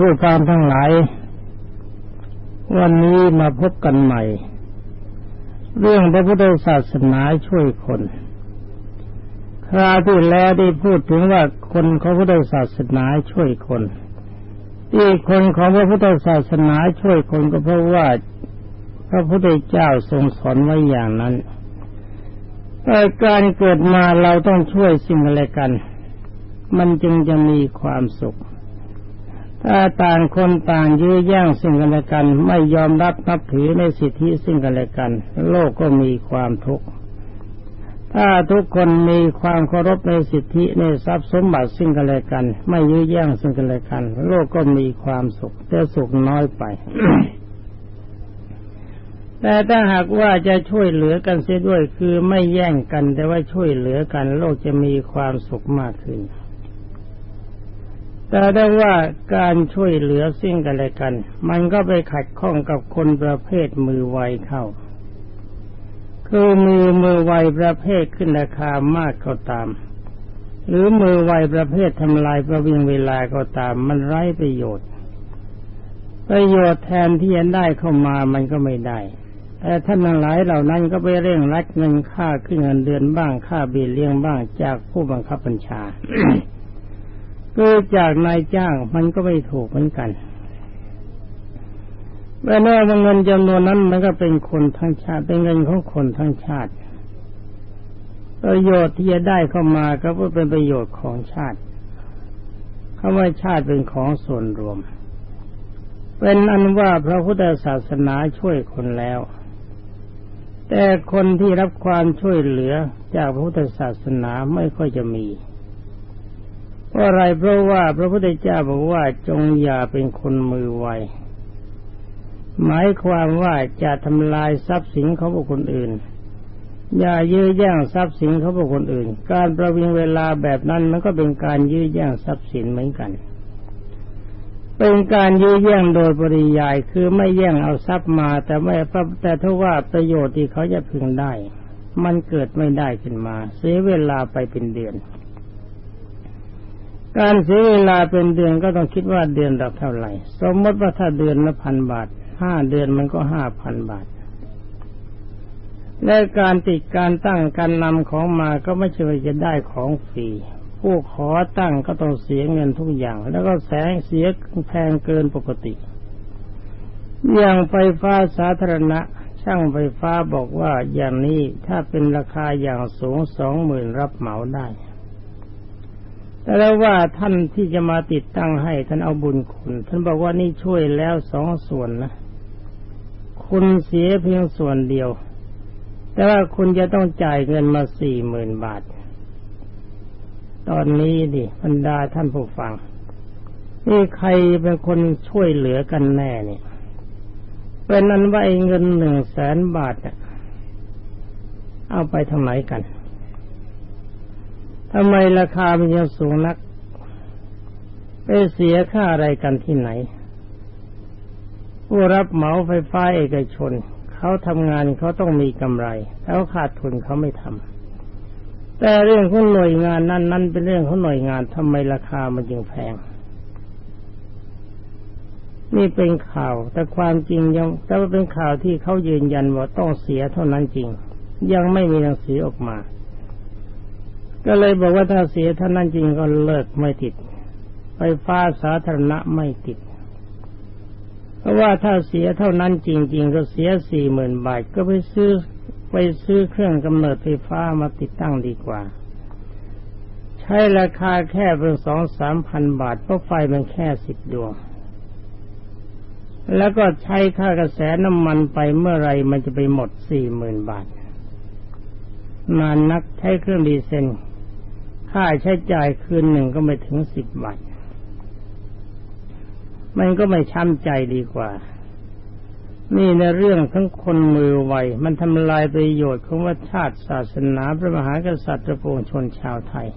ผู้ฟังทั้งหลาย วันนี้มาพบกันใหม่ เรื่องพระพุทธศาสนาช่วยคน คราวที่แล้วได้พูดถึงว่าคนของพุทธศาสนาช่วยคน ที่คนของพระพุทธศาสนาช่วยคนก็เพราะว่าพระพุทธเจ้าทรงสอนไว้อย่างนั้นแต่การเกิดมาเราต้องช่วยสิ่งอะไรกัน มันจึงจะมีความสุข ถ้าต่างคนต่างยื้อแย่งสิ่งกันและกัน ไม่ยอมรับนับถือในสิทธิสิ่งกันและกัน โลกก็มีความทุกข์ถ้าทุกคนมีความเคารพในสิทธิในทรัพย์สมบัติสิ่งกันและกัน ไม่ยื้อแย่งสิ่งกันและกัน โลกก็มีความสุขแต่สุขน้อยไป แต่ถ้าหากว่าจะช่วยเหลือกันเสียด้วยคือไม่แย่งกัน แต่ว่าช่วยเหลือกัน โลกจะมีความสุขมากขึ้น แต่ได้ว่าการช่วยเหลือสิ่งกันและกัน มันก็ไปขัดข้องกับคนประเภทมือไวเข้า คือมือมือไวประเภทขึ้นราคามากก็ตาม หรือมือไวประเภททำลายประวิงเวลาก็ตาม มันไร้ประโยชน์ ประโยชน์แทนที่จะได้เข้ามามันก็ไม่ได้แต่ท่านทั้งหลายเหล่านั้นก็ไปเร่งรัดเงินค่าขึ้นเงินเดือนบ้างค่าเบี้ยเลี้ยงบ้างจากผู้บังคับบัญชา กิดจากนายจ้างมันก็ไม่ถูกเหมือนกันแม่แน่ว่าเงินจำนวนนั้นมันก็เป็นคนทั้งชาติเป็นเงินของคนทั้งชาติ ประโยชน์ที่จะได้เข้ามาก็เพื่อเป็นประโยชน์ของชาติคำว่าชาติเป็นของส่วนรวม เป็นอันว่าพระพุทธศาสนาช่วยคนแล้ว แต่คนที่รับความช่วยเหลือจากพระพุทธศาสนาไม่ค่อยจะมี เพราะอะไรเพราะว่าพระพุทธเจ้าบอกว่าจงอย่าเป็นคนมือไวหมายความว่าจะทำลายทรัพย์สินของบุคคลอื่น อย่ายื้อแย่งทรัพย์สินของบุคคลอื่น การประวิงเวลาแบบนั้นมันก็เป็นการยื้อแย่งทรัพย์สินเหมือนกัน เป็นการยื้อแย่งโดยปริยายคือไม่แย่งเอาทรัพย์มา แต่ไม่แต่ถ้าว่าประโยชน์ที่เขาจะพึงได้ มันเกิดไม่ได้ขึ้นมา เสียเวลาไปเป็นเดือน การเสียเวลาเป็นเดือนก็ต้องคิดว่าเดือนละเท่าไหร่ สมมติว่าถ้าเดือนละพันบาทห้าเดือนมันก็ห้าพันบาทและการติดการตั้งการนำของมาก็ไม่ใช่ว่าจะได้ของฟรีผู้ขอตั้งก็ต้องเสียเงินทุกอย่าง แล้วก็แสงเสียแพงเกินปกติ อย่างไฟฟ้าสาธารณะ ช่างไฟฟ้าบอกว่าอย่างนี้ถ้าเป็นราคาอย่างสูงสองหมื่นรับเหมาได้ แต่แล้วว่าท่านที่จะมาติดตั้งให้ ท่านเอาบุญคุณ ท่านบอกว่านี่ช่วยแล้วสองส่วนนะคุณเสียเพียงส่วนเดียว แต่ว่าคุณจะต้องจ่ายเงินมาสี่หมื่นบาท ตอนนี้ดิบรรดาท่านผู้ฟังนี่ใครเป็นคนช่วยเหลือกันแน่เนี่ยเป็นนั้นว่าเงินหนึ่งแสนบาทเอาไปทำไมกัน ทำไมราคามันยังสูงนัก ไปเสียค่าอะไรกันที่ไหน ผู้รับเหมาไฟฟ้าเอกชน เขาทำงานเขาต้องมีกำไร แล้วขาดทุนเขาไม่ทำแต่เรื่องของหน่วยงานนั้นนั้นเป็นเรื่องของหน่วยงานทำไมราคามันจึงแพงนี่เป็นข่าว แต่ความจริงยังแต่ว่าเป็นข่าวที่เขายืนยันว่าต้องเสียเท่านั้นจริง ยังไม่มีหนังสือออกมา ก็เลยบอกว่าถ้าเสียเท่านั้นจริงก็เลิกไม่ติด ไฟฟ้าสาธารณะไม่ติด เพราะว่าถ้าเสียเท่านั้นจริง ๆ ก็เสียสี่หมื่นบาทก็ไปซื้อไปซื้อเครื่องกำเนิดไฟฟ้ามาติดตั้งดีกว่า ใช้ราคาแค่เพียงสองสามพันบาทเพราะไฟมันแค่สิบดวง แล้วก็ใช้ค่ากระแสน้ำมันไปเมื่อไรมันจะไปหมดสี่หมื่นบาทนานนักใช้เครื่องดีเซล ค่าใช้จ่ายคืนหนึ่งก็ไม่ถึงสิบบาทมันก็ไม่ช้ำใจดีกว่า นี่ในเรื่องทั้งคนมือไว มันทำลายประโยชน์ของวัชาติศาสนาพระมหากษัตริย์ปวงชนชาวไทย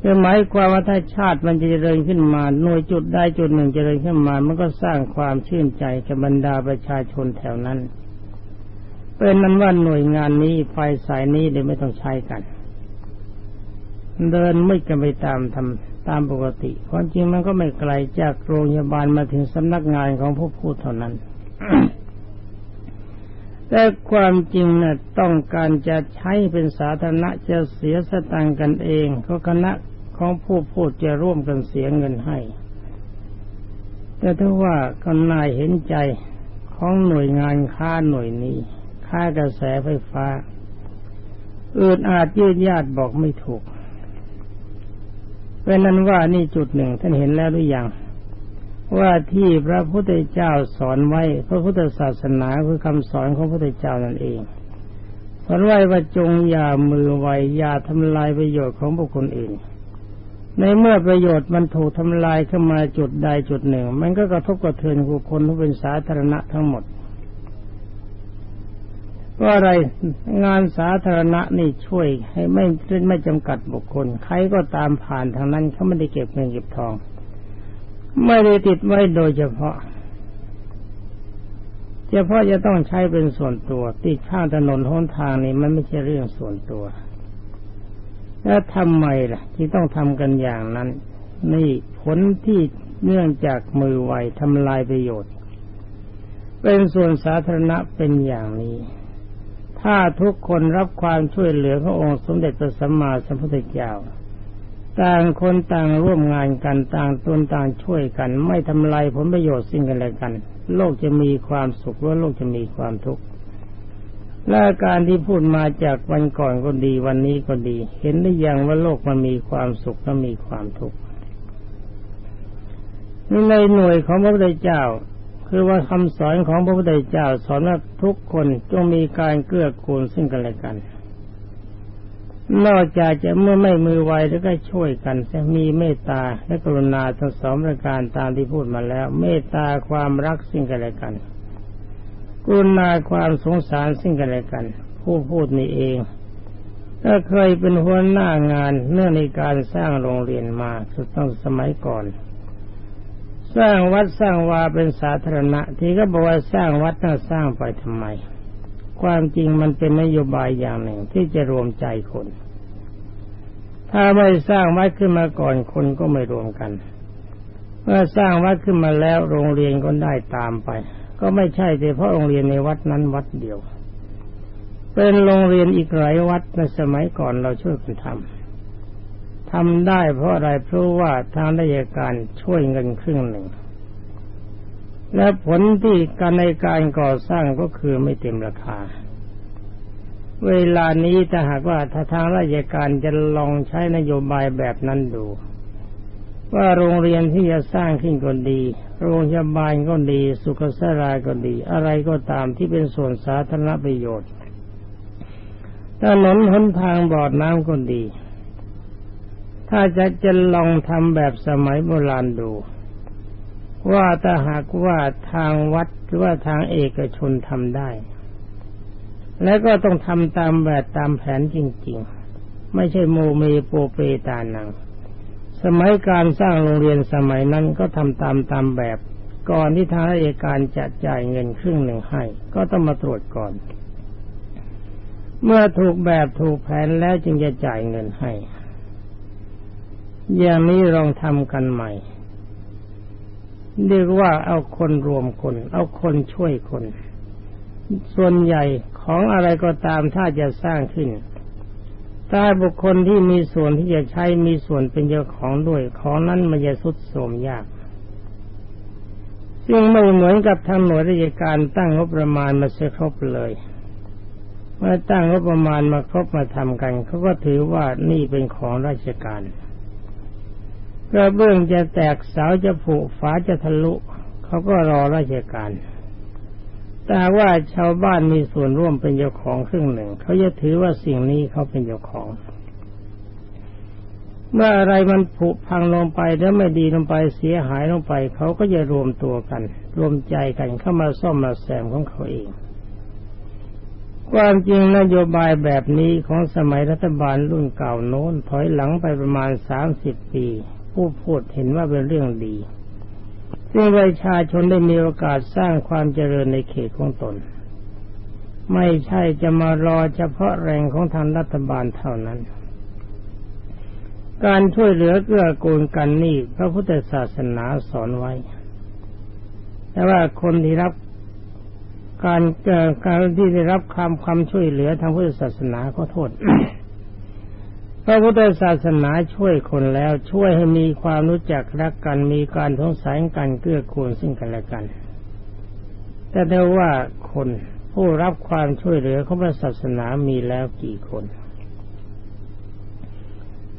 คือหมายความว่าถ้าชาติมันจะเจริญขึ้นมา หน่วยจุดได้จุดหนึ่งเจริญขึ้นมา มันก็สร้างความชื่นใจกับบรรดาประชาชนแถวนั้น เป็นนั้นว่าหน่วยงานนี้ไฟสายนี้เลยไม่ต้องใช้กัน เดินไม่กันไปตามทำตามปกติความจริงมันก็ไม่ไกลจากโรงพยาบาลมาถึงสำนักงานของผู้พูดเท่านั้น แต่ความจริงนะ่ะต้องการจะใช้เป็นสาธารณะจะเสียสตังค์กันเองก็คณะของผู้พูดจะร่วมกันเสียเงินให้ แต่ถ้าว่าก็นายเห็นใจของหน่วยงานค่าหน่วยนี้ ค่ากระแสไฟฟ้าอืดอาจยืดยาดบอกไม่ถูก เป็นนั้นว่านี่จุดหนึ่งท่านเห็นแล้วหรือยังว่าที่พระพุทธเจ้าสอนไว้ พระพุทธศาสนาคือคำสอนของพระพุทธเจ้านั่นเองสอนไว้ว่าจงอย่ามือไวอย่าทำลายประโยชน์ของบุคคลอื่น ในเมื่อประโยชน์มันถูกทำลายขึ้นมาจุดใดจุดหนึ่ง มันก็กระทบกระเทือนบุคคลที่เป็นสาธารณะทั้งหมด ก็อะไรงานสาธารณะนี่ช่วยให้ไม่ไม่จำกัดบุคคล ใครก็ตามผ่านทางนั้นเขาไม่ได้เก็บเงินเก็บทอง ไม่ได้ติดไว้โดยเฉพาะเฉพาะจะต้องใช้เป็นส่วนตัว ติดข้างถนนหนทางนี่มันไม่ใช่เรื่องส่วนตัวแล้วทำไมล่ะ ที่ต้องทำกันอย่างนั้น นี่ผลที่เนื่องจากมือไวทำลายประโยชน์ เป็นส่วนสาธารณะเป็นอย่างนี้ ถ้าทุกคนรับความช่วยเหลือพระองค์สมเด็จพระสัมมาสัมพุทธเจ้าต่างคนต่างร่วมงานกันต่างตนต่างช่วยกัน ไม่ทำลายผลประโยชน์สิ่งกันและกัน โลกจะมีความสุขหรือโลกจะมีความทุกข์และการที่พูดมาจากวันก่อนก็ดีวันนี้ก็ดี เห็นได้ยังว่าโลกมันมีความสุขและมีความทุกข์ในหน่วยของพระพุทธเจ้า คือว่าคำสอนของพระพุทธเจ้าสอนว่าทุกคนจงมีการเกื้อกูลซึ่งกันและกัน นอกจากจะเมื่อไม่มือไวแล้วก็ช่วยกันจะมีเมตตาและกรุณาทั้งสองประการตามที่พูดมาแล้ว เมตตาความรักซึ่งกันและกัน กรุณาความสงสารซึ่งกันและกัน ผู้พูดนี่เองถ้าเคยเป็นหัวหน้างานเนื่องในการสร้างโรงเรียนมาสุดต้องสมัยก่อน สร้างวัดสร้างวาเป็นสาธารณะ ที่ก็บอกว่าสร้างวัดน่าสร้างไปทำไม ความจริงมันเป็นนโยบายอย่างหนึ่งที่จะรวมใจคน ถ้าไม่สร้างวัดขึ้นมาก่อนคนก็ไม่รวมกัน เมื่อสร้างวัดขึ้นมาแล้วโรงเรียนก็ได้ตามไป ก็ไม่ใช่แต่เพราะโรงเรียนในวัดนั้นวัดเดียว เป็นโรงเรียนอีกหลายวัดในสมัยก่อนเราช่วยกันทำ ทำได้เพราะอะไรเพราะว่าทางราชการช่วยเงินครึ่งหนึ่ง และผลที่การในการก่อสร้างก็คือไม่เต็มราคา เวลานี้ถ้าหากว่าถ้าทางราชการจะลองใช้นโยบายแบบนั้นดู ว่าโรงเรียนที่จะสร้างขึ้นก็ดี โรงพยาบาลก็ดี สุขสราก็ดี อะไรก็ตามที่เป็นส่วนสาธารณประโยชน์ถนนหนทางบอดน้ำก็ดี ถ้าจะจะลองทำแบบสมัยโบราณดู ว่าถ้าหากว่าทางวัดหรือว่าทางเอกชนทำได้ แล้วก็ต้องทำตามแบบตามแผนจริง ๆ ไม่ใช่โมเมโปเปตานัง สมัยการสร้างโรงเรียนสมัยนั้นก็ทำตามตามแบบก่อนที่ทางราชการจะจ่ายเงินครึ่งหนึ่งให้ ก็ต้องมาตรวจก่อน เมื่อถูกแบบถูกแผนแล้วจึงจะจ่ายเงินให้ อย่างนี้ลองทำกันใหม่ เรียกว่าเอาคนรวมคน เอาคนช่วยคน ส่วนใหญ่ของอะไรก็ตามถ้าจะสร้างขึ้นถ้าบุคคลที่มีส่วนที่จะใช้มีส่วนเป็นเจ้าของด้วย ของนั้นมันจะสุดโทมยาก ซึ่งไม่เหมือนกับทางหน่วยราชการตั้งงบประมาณมาเสียครบเลยเมื่อตั้งงบประมาณมาครบมาทำกันเขาก็ถือว่านี่เป็นของราชการ กระเบื้องจะแตกเสาจะผุฝาจะทะลุ เขาก็รอราชการ แต่ว่าชาวบ้านมีส่วนร่วมเป็นเจ้าของครึ่งหนึ่ง เขาจะถือว่าสิ่งนี้เขาเป็นเจ้าของ เมื่ออะไรมันผุพังลงไปแล้วไม่ดีลงไปเสียหายลงไป เขาก็จะรวมตัวกัน รวมใจกันเข้ามาซ่อมมาแซมของเขาเองความจริงนโยบายแบบนี้ของสมัยรัฐบาลรุ่นเก่าโน้นถอยหลังไปประมาณสามสิบปี ผู้พูดเห็นว่าเป็นเรื่องดีซึ่งประชาชนได้มีโอกาสสร้างความเจริญในเขตของตน ไม่ใช่จะมารอเฉพาะแรงของทางรัฐบาลเท่านั้น การช่วยเหลือเกื้อกูลกันนี่พระพุทธศาสนาสอนไว้ แต่ว่าคนที่รับการการที่ได้รับความความช่วยเหลือทางพุทธศาสนาขอโทษ พระพุทธศาสนาช่วยคนแล้วช่วยให้มีความรู้จักรักกันมีการทงสายกันเกื้อกูลซึ่งกันและกัน แต่ถ้าว่าคนผู้รับความช่วยเหลือของพระศาสนามีแล้วกี่คน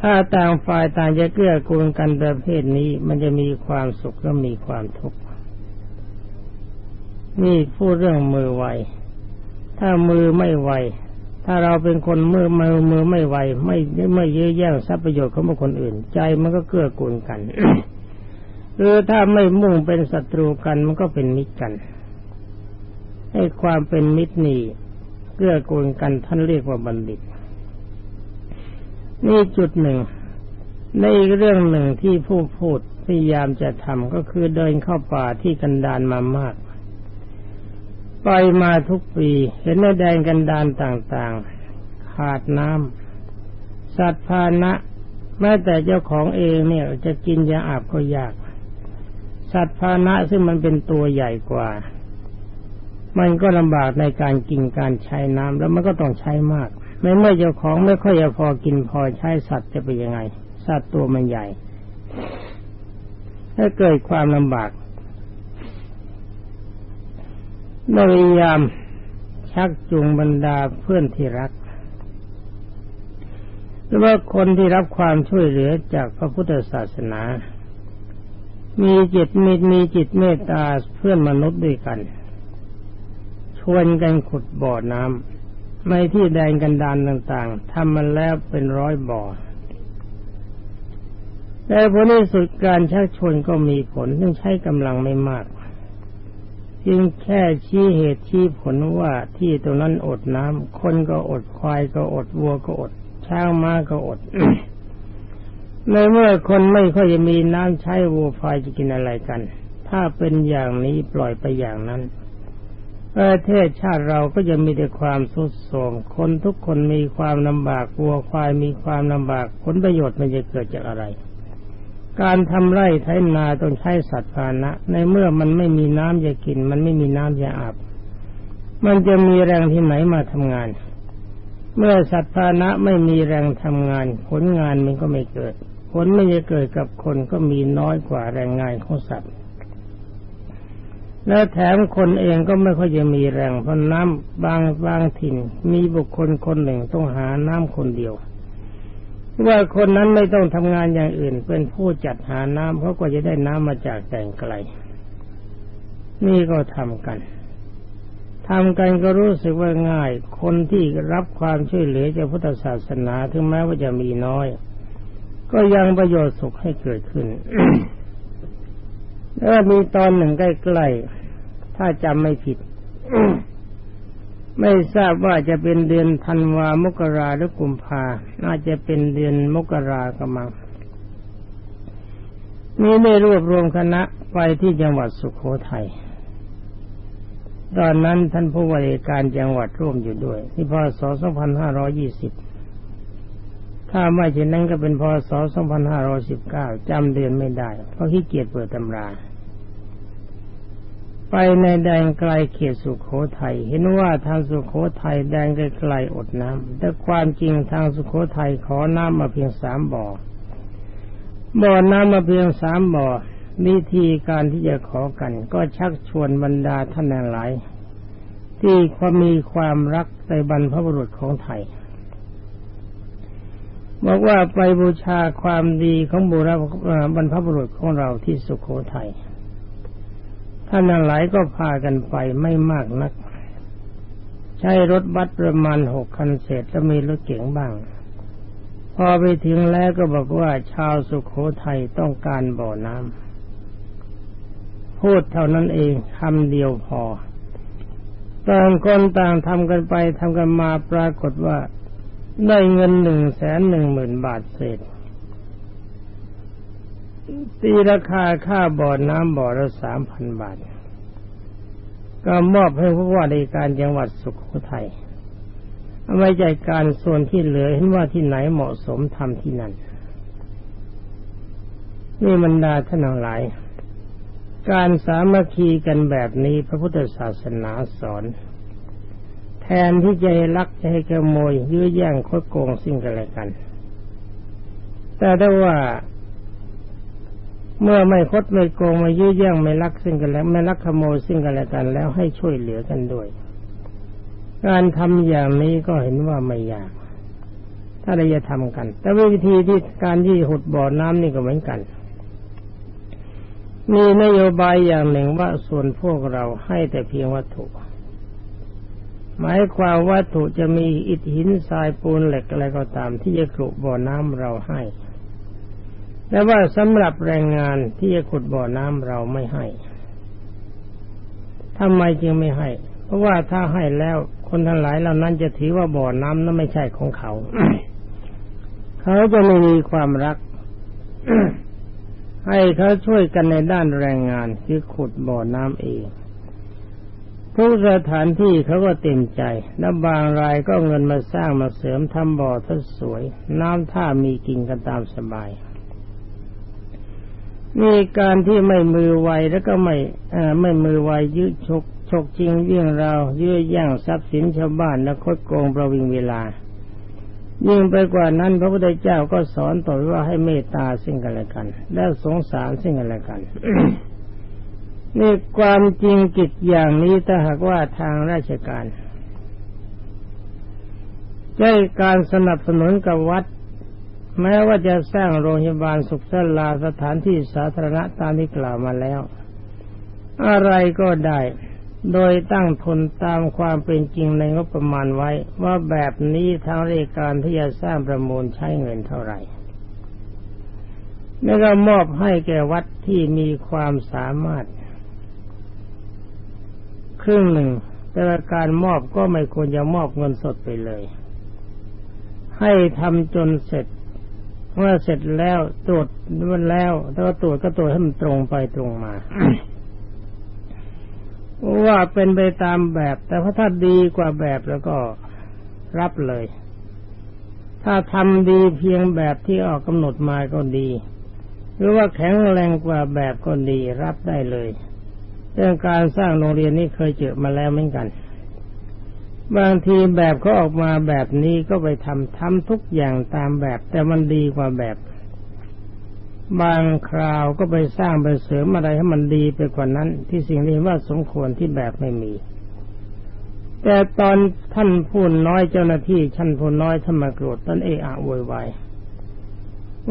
ถ้าต่างฝ่ายต่างจะเกื้อกูลกันประเภทนี้มันจะมีความสุขและมีความทุกข์นี่พูดเรื่องมือไว ถ้ามือไม่ไว ถ้าเราเป็นคนมือมือมือไม่ไวไม่ไม่เยอะแย่งทรัพย์ประโยชน์ของบุคคลอื่น ใจมันก็เกื้อกูลกันหรือถ้าไม่มุ่งเป็นศัตรูกันมันก็เป็นมิตรกัน ให้ความเป็นมิตรนี่เกื้อกูลกันท่านเรียกว่าบัณฑิต นี่จุดหนึ่ง ในเรื่องหนึ่งที่ผู้พูดพยายามจะทำก็คือเดินเข้าป่าที่กันดานมามาก ไปมาทุกปีเห็นในแดนกันดานต่างๆ ขาดน้ำสัตว์พานะแม้แต่เจ้าของเองเนี่ยจะกินจะอาบก็ยาก สัตว์พานะซึ่งมันเป็นตัวใหญ่กว่า มันก็ลำบากในการกินการใช้น้ำแล้วมันก็ต้องใช้มากไม่เมื่อเจ้าของไม่ค่อยจะพอกินพอใช้สัตว์จะเป็นยังไง สัตว์ตัวมันใหญ่ ถ้าเกิดความลำบาก พยายามชักจูงบรรดาเพื่อนที่รักหรือว่าคนที่รับความช่วยเหลือจากพระพุทธศาสนา มีจิตมีมีจิตเมตตาเพื่อนมนุษย์ด้วยกัน ชวนกันขุดบ่อน้ำในที่แดนกันดานต่างๆทำมันแล้วเป็นร้อยบ่อแต่ผลในสุดการชักชวนก็มีผลต้องใช้กำลังไม่มาก จึงแค่ชี้เหตุชี้ผลว่าที่ตรงนั้นอดน้ำคนก็อดควายก็อดวัวก็อด ช้างม้าก็อดในเมื่อคนไม่ค่อยจะมีน้ำใช้วัวควายจะกินอะไรกัน ถ้าเป็นอย่างนี้ปล่อยไปอย่างนั้นประเทศชาติเราก็จะมีแต่ความสุดโทมคนทุกคนมีความลำบากวัวควายมีความลำบากผลประโยชน์มันจะเกิดจากอะไร การทำไร่ไถนาต้องใช้สัตว์พานะ ในเมื่อมันไม่มีน้ำจะกิน มันไม่มีน้ำจะอาบ มันจะมีแรงที่ไหนมาทำงาน เมื่อสัตว์พานะไม่มีแรงทำงาน ผลงานมันก็ไม่เกิด ผลไม่จะเกิดกับคนก็มีน้อยกว่าแรงงานของสัตว์ และแถมคนเองก็ไม่ค่อยจะมีแรงเพราะน้ำบางบางถิ่น มีบุคคลคนหนึ่งต้องหาน้ำคนเดียว ว่าคนนั้นไม่ต้องทำงานอย่างอื่น เป็นผู้จัดหาน้ำเพราะก็จะได้น้ำมาจากแต่งไกล นี่ก็ทำกันทำกันก็รู้สึกว่าง่าย คนที่รับความช่วยเหลือจากพุทธศาสนาถึงแม้ว่าจะมีน้อย ก็ยังประโยชน์สุขให้เกิดขึ้นแล้วมีตอนหนึ่งใกล้ๆ ถ้าจำไม่ผิด ไม่ทราบว่าจะเป็นเดือนธันวามกราหรือกุมภาน่าจะเป็นเดือนมกรากำมังนี่ได้รวบรวมคณะไปที่จังหวัดสุขโขทัยตอนนั้นท่านผู้ว่าการจังหวัดร่วมอยู่ด้วย ที่พศ 2520 ถ้าไม่เช่นนั้นก็เป็นพศ 2519 จำเดือนไม่ได้ เพราะขี้เกียจเปิดตำรา ไปในแดนไกลเขตสุขโขทัยเห็นว่าทางสุขโขทัยแดนไกลๆอดน้ำแต่ความจริงทางสุขโขทัยขอน้ำมาเพียงสามบ่อ บ่อน้ำมาเพียงสามบ่อวิธีการที่จะขอกัน ก็ชักชวนบรรดาท่านหลาย ที่ความมีความรักในบรรพบุรุษของไทยบอกว่าไปบูชาความดีของบุรบรรพบุรุษของเราที่สุขโขทัย ท่านหลายก็พากันไปไม่มากนัก ใช้รถบัสประมาณหกคันเศษแล้วมีรถเก๋งบ้าง พอไปถึงแล้วก็บอกว่าชาวสุขโขทัยต้องการบ่อน้ำพูดเท่านั้นเองคำเดียวพอต่างคนต่างทำกันไปทำกันมาปรากฏว่าได้เงินหนึ่งแสนหนึ่งหมื่นบาทเศษ ตีราคาค่าบ่อน้ำบ่อละสามพันบาท ก็มอบให้ผู้ว่าในการจังหวัดสุขโขทัยเอาไว้ใจการส่วนที่เหลือเห็นว่าที่ไหนเหมาะสมทำที่นั่น นี่บรรดาท่านทั้งหลาย การสามัคคีกันแบบนี้พระพุทธศาสนาสอน แทนที่จะให้ลักจะให้ขโมยยื้อแย่งคดโกงสิ่งกันและกัน แต่ถ้ว่า เมื่อไม่คดไม่โกงไม่ยื้อแย่งไม่ลักสิ่งกันแล้วไม่ลักขโมยสิ่งกันและกันแล้วให้ช่วยเหลือกันด้วย การทำอย่างนี้ก็เห็นว่าไม่ยาก ถ้าเราจะทำกัน แต่วิธีที่การที่หุดบ่อน้ำนี่ก็เหมือนกัน มีนโยบายอย่างหนึ่งว่าส่วนพวกเราให้แต่เพียงวัตถุหมายความวัตถุจะมีอิฐหินทรายปูนเหล็กอะไรก็ตามที่จะขุดบ่อน้ำเราให้ แต่ว่าสำหรับแรงงานที่จะขุดบ่อน้ำเราไม่ให้ทำไมจึงไม่ให้ เพราะว่าถ้าให้แล้วคนทั้งหลายเหล่านั้นจะถือว่าบ่อน้ำนั้นไม่ใช่ของเขา เขาจะไม่มีความรัก ให้เขาช่วยกันในด้านแรงงานคือขุดบ่อน้ำเองทุกสถานที่เขาก็เต็มใจ และบางรายก็เงินมาสร้างมาเสริมทำบ่อทัสวย น้ำท่ามีกินกันตามสบาย นี่การที่ไม่มือไวแล้วก็ไม่ไม่มือไวยืดชกชกจริงเรื่องรายื้อย่างทรัพย์สินชาวบ้านและคดโกงประวิงเวลา ยิ่งไปกว่านั้น พระพุทธเจ้าก็สอนต่อว่าให้เมตตาซึ่งกันและกัน และสงสารซึ่งกันและกันนี่ความจริงกิจอย่างนี้ถ้าหากว่าทางราชการใช้การสนับสนุนกับวัด แม้ว่าจะสร้างโรงพยาบาลสุขสลาสถานที่สาธารณะตามที่กล่าวมาแล้ว อะไรก็ได้ โดยตั้งทุนตามความเป็นจริงในงบประมาณไว้ ว่าแบบนี้ทางราชการที่จะสร้างประมูลใช้เงินเท่าไหร่แล้วก็มอบให้แก่วัดที่มีความสามารถ ครึ่งหนึ่ง แต่การมอบก็ไม่ควรจะมอบเงินสดไปเลย ให้ทำจนเสร็จ เมื่อเสร็จแล้วตรวจมันแล้วถ้าตรวจก็ตรวจให้มันตรงไปตรงมาว่าเป็นไปตามแบบ แต่ถ้าดีกว่าแบบแล้วก็รับเลย ถ้าทำดีเพียงแบบที่ออกกำหนดมาก็ดี หรือว่าแข็งแรงกว่าแบบก็ดีรับได้เลย เรื่องการสร้างโรงเรียนนี่เคยเจอมาแล้วเหมือนกัน บางทีแบบเขาออกมาแบบนี้ก็ไปทำทำทุกอย่างตามแบบ แต่มันดีกว่าแบบ บางคราวก็ไปสร้างไปเสริมอะไรให้มันดีไปกว่านั้น ที่สิ่งนี้ว่าสมควรที่แบบไม่มี แต่ตอนท่านพูดน้อยเจ้าหน้าที่ท่านพูดน้อยท่านมาโกรธท่านเอะอะโวยวาย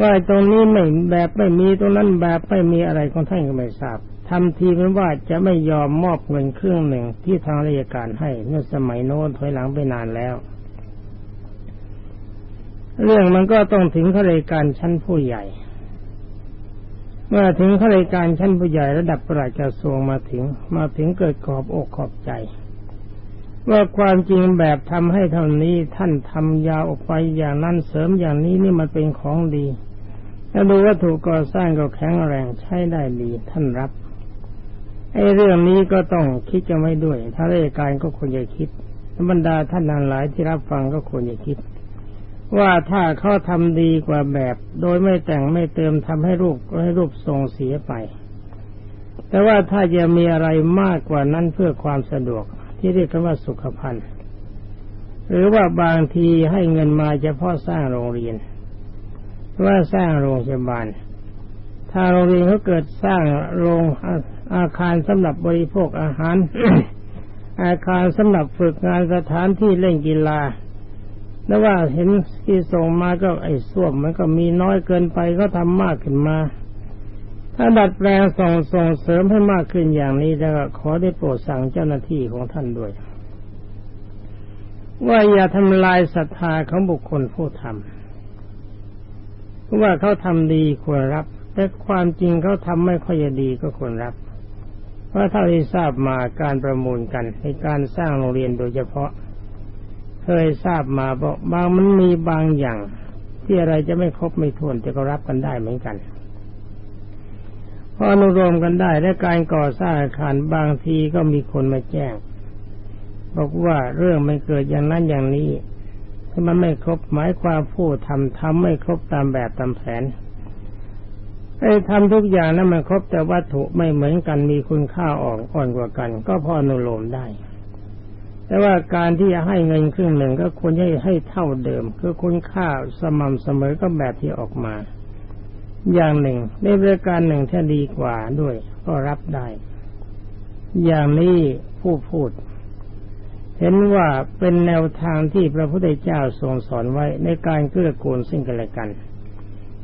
ว่าตรงนี้ไม่แบบไม่มีตรงนั้นแบบไม่มีอะไรของท่านก็ไม่ทราบ ทำทีเป็นว่าจะไม่ยอมมอบเงินครึ่งหนึ่งที่ทางราชการให้เมื่อสมัยโน้นถอยหลังไปนานแล้ว เรื่องมันก็ต้องถึงข้าราชการชั้นผู้ใหญ่ เมื่อถึงข้าราชการชั้นผู้ใหญ่ระดับประหลัดกระทรวงมาถึง มาถึงเกิดขอบอกขอบใจว่าความจริงแบบทำให้เท่านี้ท่านทำยาวออกไปอย่างนั้นเสริมอย่างนี้นี่มันเป็นของดี แล้วดูวัตถุก่อสร้างก็แข็งแรงใช้ได้ดีท่านรับ ไอ้เรื่องนี้ก็ต้องคิดจะไม่ด้วย ถ้าราชการก็ควรจะคิดบรรดาท่านทั้งหลายที่รับฟังก็ควรจะคิด ว่าถ้าเขาทำดีกว่าแบบ โดยไม่แต่งไม่เติมทำให้รูปให้รูปทรงเสียไป แต่ว่าถ้าจะมีอะไรมากกว่านั้นเพื่อความสะดวกที่เรียกว่าสุขภัณฑ์หรือว่าบางทีให้เงินมาเฉพาะสร้างโรงเรียนว่าสร้างโรงพยาบาลถ้าโรงเรียนเขาเกิดสร้างโรง อาคารสำหรับบริโภคอาหาร อาคารสำหรับฝึกงานสถานที่เล่นกีฬาแล้วว่าเห็นที่ส่งมาก็ไอ้ส้วมมันก็มีน้อยเกินไปก็ทำมากขึ้นมา ถ้าดัดแปลงส่งส่งเสริมให้มากขึ้นอย่างนี้แล้วขอได้โปรดสั่งเจ้าหน้าที่ของท่านด้วย ว่าอย่าทำลายศรัทธาของบุคคลผู้ทำเพราะว่าเขาทำดีควรรับ แต่ความจริงเขาทำไม่ค่อยดีก็ควรรับ พราะถ้าที่ทราบมาการประมูลกันในการสร้างโรงเรียนโดยเฉพาะ เคยทราบมาบอกบางมันมีบางอย่าง ที่อะไรจะไม่ครบไม่ทวนแต่ก็รับกันได้เหมือนกันพออนุโลมกันได้และการก่อสร้างอาคารบางทีก็มีคนมาแจ้ง บอกว่าเรื่องไม่เกิดอย่างนั้นอย่างนี้ถ้ามันไม่ครบหมายความผู้ทำทำไม่ครบตามแบบตามแผน ไอ้ทำทุกอย่างนั้นมันครบแต่วัตถุไม่เหมือนกันมีคุณค่าอ่อนอ่อนกว่ากัน ก็พออนุโลมได้ แต่ว่าการที่จะให้เงินครึ่งหนึ่งก็ควรให้ให้เท่าเดิม คือคุณค่าสม่ำเสมอก็แบบที่ออกมา อย่างหนึ่งในบริการหนึ่งถ้าดีกว่าด้วย ก็รับได้ อย่างนี้ผู้พูด เห็นว่าเป็นแนวทางที่พระพุทธเจ้าทรงสอนไว้ในการเกื้อกูลซึ่งกันและกัน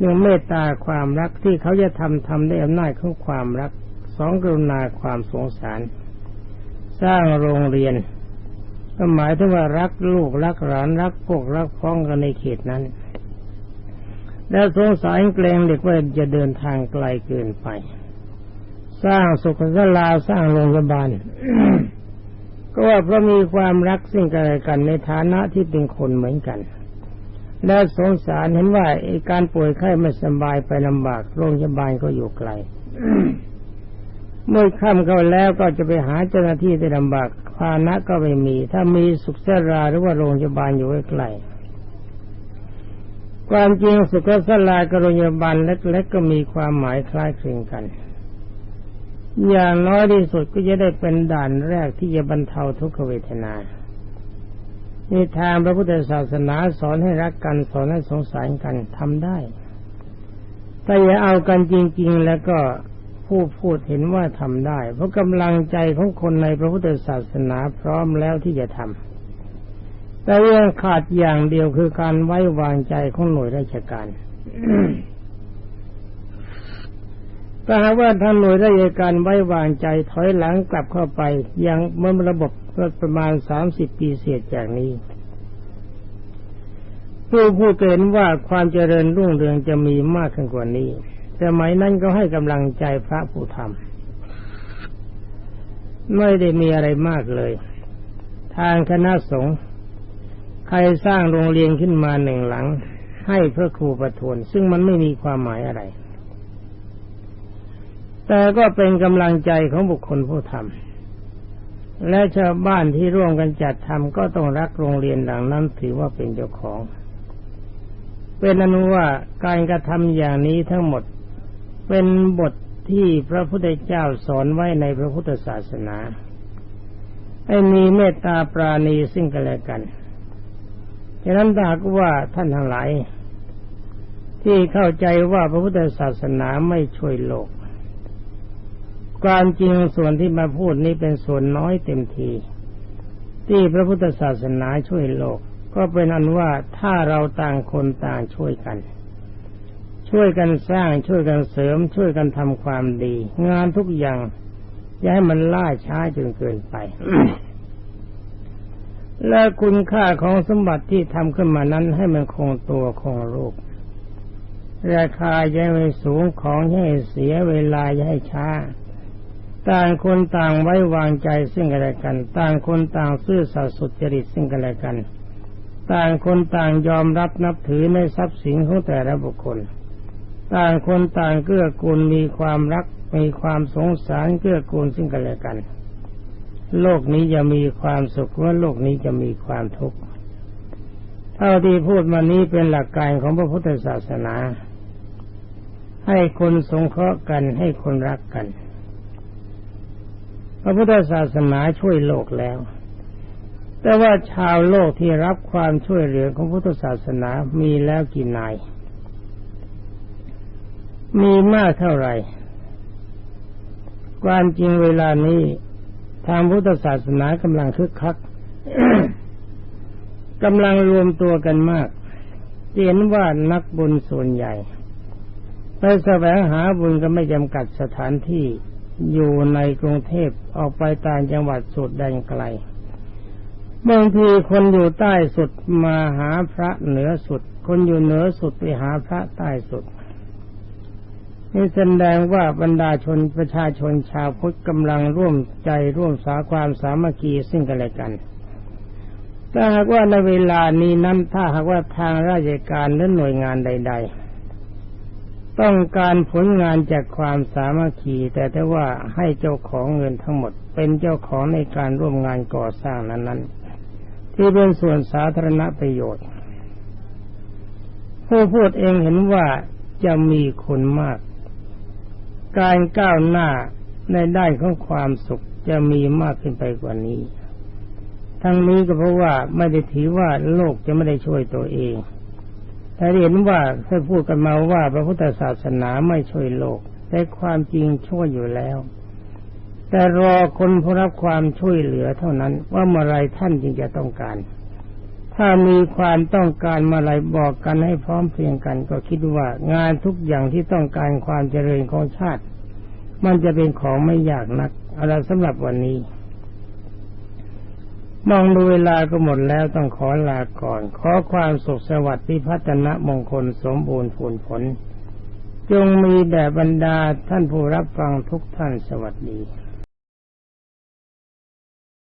หนึ่งเมตตาความรักที่เขาจะทำทำได้อำนาจของความรักสองกรุณาความสงสาร สร้างโรงเรียน ก็หมายถึงว่ารักลูกรักหลานรักพวกรักพ้องกันในเขตนั้น แล้วสงสารเกรงเด็กว่าจะเดินทางไกลเกินไป สร้างสุขศาลาสร้างโรงพยาบาลก็ว่าเพราะมีความรักซึ่งกันและกันในฐานะที่เป็นคนเหมือนกัน และสงสารเห็นว่าอการป่วยไข้ไม่สบายไปลำบากโรงพยาบาลก็อยู่ไกลเมื่อค่ำเข้าแล้วก็จะไปหาเจ้าหน้าที่ได้ลำบากพานะก็ไม่มี ถ้ามีสุขเสราหรือว่าโรงพยาบาลอยู่ใกล้ความจริงสุขสลากับโรงพยาบาลเล็กๆก็มีความหมายคล้ายคลึงกัน อย่างน้อยที่สุดก็จะได้เป็นด่านแรกที่จะบรรเทาทุกขเวทนา นี่ทางพระพุทธศาสนาสอนให้รักกันสอนให้สงสารกันทำได้ถ้าอย่าเอากันจริง ๆ แล้วก็ผู้พูดเห็นว่าทำได้ เพราะกำลังใจของคนในพระพุทธศาสนาพร้อมแล้วที่จะทำแต่เรื่องขาดอย่างเดียวคือการไว้วางใจของหน่วยราชการถ้าหากว่าท่านหน่วยราชการไว้วางใจถอยหลังกลับเข้าไปยังเมื่อระบบ ก็ประมาณสามสิบปีเศษจากนี้ผู้ผู้เห็นว่าความเจริญรุ่งเรืองจะมีมากขึ้นกว่านี้แต่หมายนั้นก็ให้กำลังใจพระผู้ทำไม่ได้มีอะไรมากเลย ทางคณะสงฆ์ใครสร้างโรงเรียนขึ้นมาหนึ่งหลัง ให้พื่อครูประทวน ซึ่งมันไม่มีความหมายอะไร แต่ก็เป็นกำลังใจของบุคคลผู้ทำ และชาวบ้านที่ร่วมกันจัดทำก็ต้องรักโรงเรียนหลังนั้นถือว่าเป็นเจ้าของ เป็นอนุว่าการกระทำอย่างนี้ทั้งหมดเป็นบทที่พระพุทธเจ้าสอนไว้ในพระพุทธศาสนาให้มีเมตตาปราณีซึ่งกันและกันฉะนั้นถ้ากว่าท่านทั้งหลายที่เข้าใจว่าพระพุทธศาสนาไม่ช่วยโลก ความจริงส่วนที่มาพูดนี้เป็นส่วนน้อยเต็มที ที่พระพุทธศาสนาช่วยโลก ก็เป็นอันว่าถ้าเราต่างคนต่างช่วยกัน ช่วยกันสร้างช่วยกันเสริม ช่วยกันทำความดี งานทุกอย่างอย่าให้มันล่าช้าจนเกินไป และคุณค่าของสมบัติที่ทำขึ้นมานั้นให้มันคงตัวคงรูปราคาอย่าให้สูงของให้เสียเวลาอย่าให้ช้า ต่างคนต่างไว้วางใจซึ่งกันและกัน ต่างคนต่างซื่อสัตย์สุจริตซึ่งกันและกัน ต่างคนต่างยอมรับนับถือในทรัพย์สินของแต่ละบุคคล ต่างคนต่างเกื้อกูลมีความรักมีความสงสารเกื้อกูลซึ่งกันและกัน โลกนี้จะมีความสุขว่าโลกนี้จะมีความทุกข์เท่าที่พูดมานี้เป็นหลักการของพระพุทธศาสนา ให้คนสงเคราะห์กันให้คนรักกัน พระพุทธศาสนาช่วยโลกแล้ว แต่ว่าชาวโลกที่รับความช่วยเหลือของพุทธศาสนามีแล้วกี่นาย มีมากเท่าไหร่ ความจริงเวลานี้ทางพุทธศาสนากำลังคึกคักกำลังรวมตัวกันมากเห็นว่านักบุญส่วนใหญ่ไปแสวงหาบุญก็ไม่จำกัดสถานที่ อยู่ในกรุงเทพออกไปต่างจังหวัดสุดแดนไกลบางทีคนอยู่ใต้สุดมาหาพระเหนือสุด คนอยู่เหนือสุดไปหาพระใต้สุดนี่แสดงว่าบรรดาชนประชาชนชาวพุทธกำลังร่วมใจร่วมสาความสามัคคีซึ่งกันและกันถ้าหากว่าในเวลานี้นั้นถ้าหากว่าทางราชการหรือหน่วยงานใด ๆ ต้องการผลงานจากความสามัคคีแต่ถ้าว่าให้เจ้าของเงินทั้งหมด เป็นเจ้าของในการร่วมงานก่อสร้างนั้นๆ ที่เป็นส่วนสาธารณประโยชน์ ผู้พูดเองเห็นว่าจะมีคนมาก การก้าวหน้าในด้านของความสุขจะมีมากขึ้นไปกว่านี้ ทั้งนี้ก็เพราะว่าไม่ได้ถือว่าโลกจะไม่ได้ช่วยตัวเอง แต่เห็นว่าเคยพูดกันมาว่าพระพุทธศาสนาไม่ช่วยโลก แต่ความจริงช่วยอยู่แล้ว แต่รอคนผู้รับความช่วยเหลือเท่านั้น ว่าเมื่อไรท่านจึงจะต้องการ ถ้ามีความต้องการเมื่อไรบอกกันให้พร้อมเพรียงกัน ก็คิดว่างานทุกอย่างที่ต้องการความเจริญของชาติ มันจะเป็นของไม่ยากนักอะไรสำหรับวันนี้ มองดูเวลาก็หมดแล้วต้องขอลาก่อน ขอความสุขสวัสดิ์พิพัฒนะมงคลสมบูรณ์ผลผล จงมีแด่บรรดาท่านผู้รับฟังทุกท่านสวัสดี